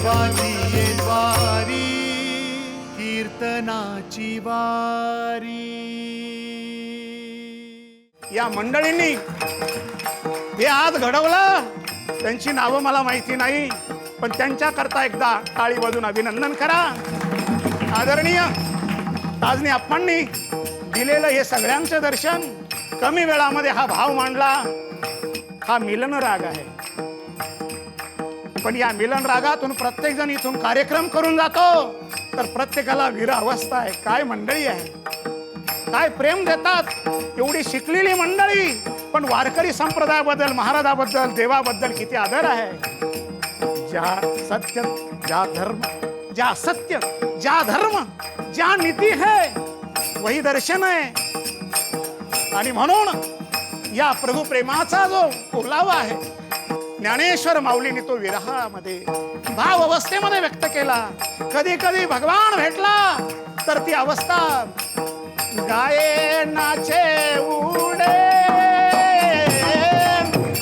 देवाची द्वारी कीर्तनाची वारी. या मंडळींनी हे आज घडवलं. त्यांची नावं मला माहिती नाही पण त्यांच्याकरता एकदा टाळी वाजून अभिनंदन करा. आदरणीय ताजनी आप्पांनी दिलेलं हे सगळ्यांचं दर्शन कमी वेळामध्ये हा भाव मांडला. हा मिलन राग आहे. पण या मिलन रागातून प्रत्येक जण इथून कार्यक्रम करून जातो. तर प्रत्येकाला वीर अवस्था आहे. काय मंडळी आहे? काय प्रेम देतात? एवढी शिकलेली मंडळी. पण वारकरी संप्रदायाबद्दल महाराजाबद्दल देवाबद्दल किती आदर आहे? ज्या सत्य ज्या धर्म ज्या सत्य ज्या धर्म ज्या नीती है वही दर्शन आहे आणि म्हणून या प्रभू प्रेमाचा जो ओलावा आहे ज्ञानेश्वर माऊलीने तो विरहामध्ये भाव अवस्थेमध्ये व्यक्त केला. कधी कधी भगवान भेटला तर ती अवस्था गाये नाचे उडे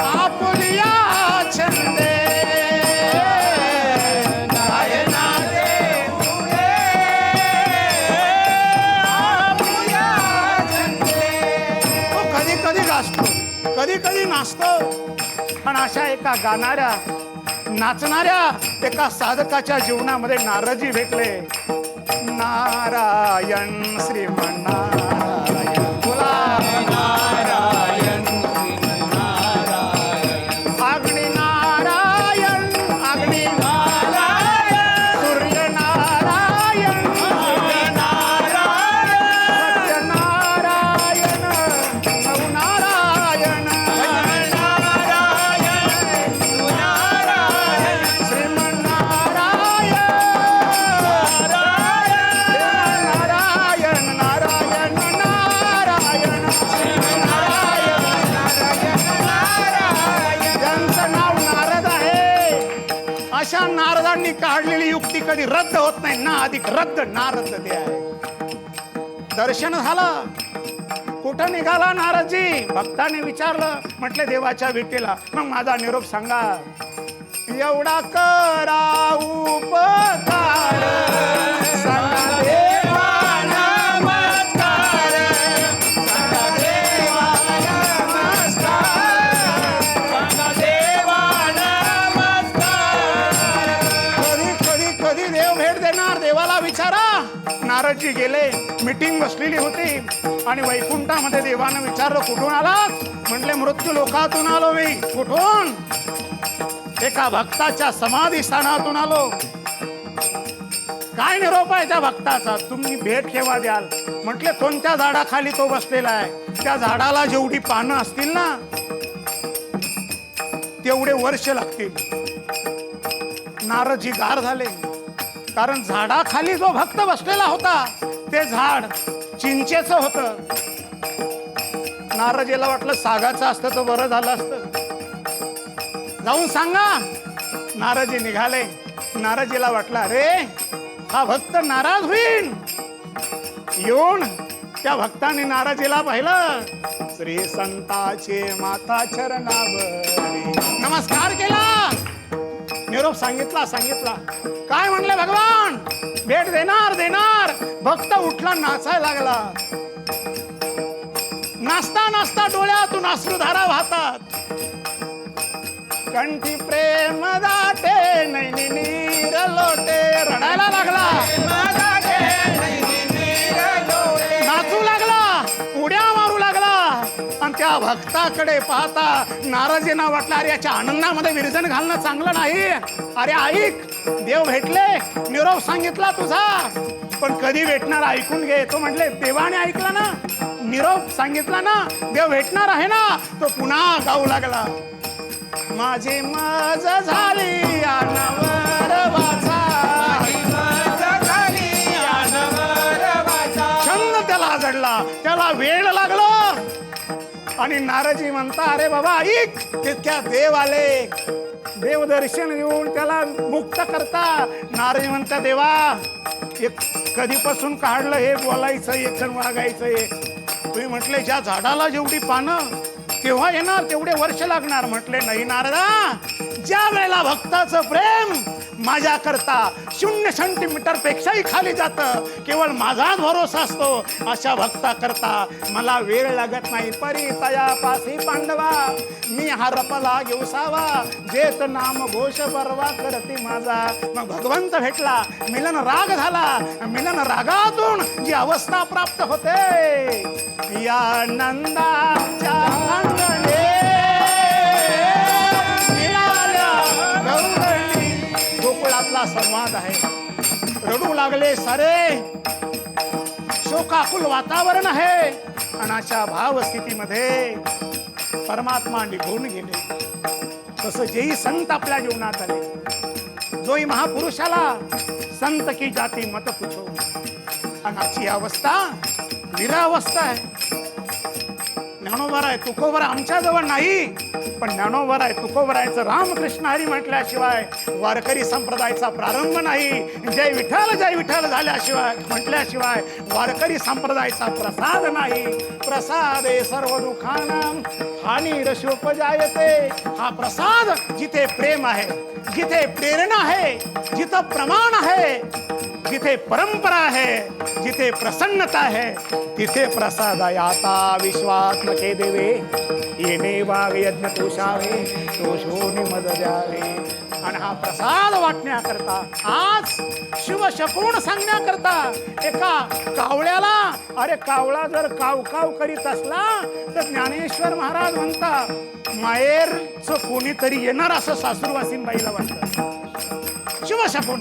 आपुलिया छंदे. तो कधी कधी गाजतो कधी कधी नाचतो आणि अशा एका गाणाऱ्या नाचणाऱ्या एका साधकाच्या जीवनामध्ये नाराजी भेटले. नारायण श्रीमणा नारदांनी काढलेली युक्ती कधी रद्द होत नाही ना अधिक रद्द नारद ते आहे. दर्शन झालं. कुठं निघाला नारदजी? भक्ताने विचारलं. म्हटले देवाच्या विटीला मग माझा निरोप सांगा. एवढा करा उपकार. देव भेट देणार देवाला विचारा. नारदजी गेले मीटिंग बसलेली होती. आणि वैकुंठामध्ये देवानं विचारलं कुठून आलात म्हटले मृत्यू लोकातून आलो मी. कुठून? एका भक्ताच्या समाधी स्थानातून आलो. काय निरोप आहे त्या भक्ताचा? तुम्ही भेट केव्हा द्याल. म्हटले कोणत्या झाडाखाली तो बसलेला आहे? त्या झाडाला जेवढी पानं असतील ना तेवढे वर्ष लागतील. नारदजी गार झाले. कारण झाडाखाली जो भक्त बसलेला होता ते झाड चिंचेचं होतं. नारजेला वाटलं सागाचं असतं तर बरं झालं असतं. जाऊन सांगा नारजी निघाले. नारजीला वाटला अरे हा भक्त नाराज होईल येऊन त्या भक्ताने नाराजीला पाहिलं श्री संताचे माता चरणावरी. नमस्कार केला. निरोप सांगितला सांगितला. काय म्हणले भगवान? भेट देणार देणार. भक्त उठला नाचायला लागला. नाचता नाचता डोळ्यातून अश्रुधारा वाहतात. कंठी प्रेम दाटे नैनी नीर लोटे रडायला लागला. त्या भक्ताकडे पाहता नाराजींना वाटलं अरे याच्या आनंदामध्ये विरजन घालणं चांगलं नाही. अरे ऐक देव भेटले निरोप सांगितला तुझा. पण कधी भेटणार ऐकून घे. तो म्हटले देवाने ऐकला ना निरोप सांगितला ना देव भेटणार आहे ना तो पुन्हा गाऊ लागला. माझी मज झाली. आणि नाराजी म्हणता अरे बाबा ऐक तितक्या देव आले देव दर्शन घेऊन त्याला मुक्त करता. नाराजी म्हणता देवा एक कधीपासून काढलं हे बोलायचं एक क्षण वागायचं एक तुम्ही म्हटले ज्या झाडाला जेवढी पानं तेव्हा येणार तेवढे वर्ष लागणार. म्हटले नाही नारदा ज्या वेळेला भक्ताचं प्रेम माझ्या करता शून्य सेंटीमीटर पेक्षाही खाली जातं. केवळ माझाच भरोसा असतो. अशा भक्ता करता मला वेळ लागत नाही. परी तया पासी पांडवा मी हरपला घेऊसावा जेत नाम घोष बरवा करते माझा. मग भगवंत भेटला. मिलन राग झाला. मिलन रागातून जी अवस्था प्राप्त होते या नंदा गोकुळातला संवाद आहे. रडू लागले सारे. शोकाकुल वातावरण आहे. आणि अशा भावस्थितीमध्ये परमात्मा निघून गेले. तसं जेही संत आपल्या जीवनात आले. जोही महापुरुषाला संत की जाती मत पुछो. आणि आजची अवस्था निरावस्था आहे. ज्ञानोबर आहे तुकोबर आमच्या जवळ नाही. पण ज्ञानोबर आहे तुकोबर रामकृष्ण हरी म्हटल्याशिवाय वारकरी संप्रदायाचा प्रारंभ नाही. जय विठ्ठल जय विठ्ठल झाल्याशिवाय म्हटल्याशिवाय वारकरी संप्रदायाचा प्रसाद नाही. प्रसाद आहे सर्व दुःखाना हानी रशोपजायते हा प्रसाद जिथे प्रेम आहे जिथे प्रेरणा आहे जिथं प्रमाण आहे जिथे परंपरा आहे जिथे प्रसन्नता आहे तिथे प्रसाद आहे. आता विश्वास देवे येणे वाग यज्ञ तोषावे तोषोने मद द्यावे आणि हा प्रसाद वाटण्याकरता आज शिव शकून सांगण्याकरता एका कावळ्याला अरे कावळा जर काव काव करीत असला तर ज्ञानेश्वर महाराज म्हणता माहेरचं कोणीतरी येणार असं सासूरवासीन बाईला वाटतं. शिव शकून.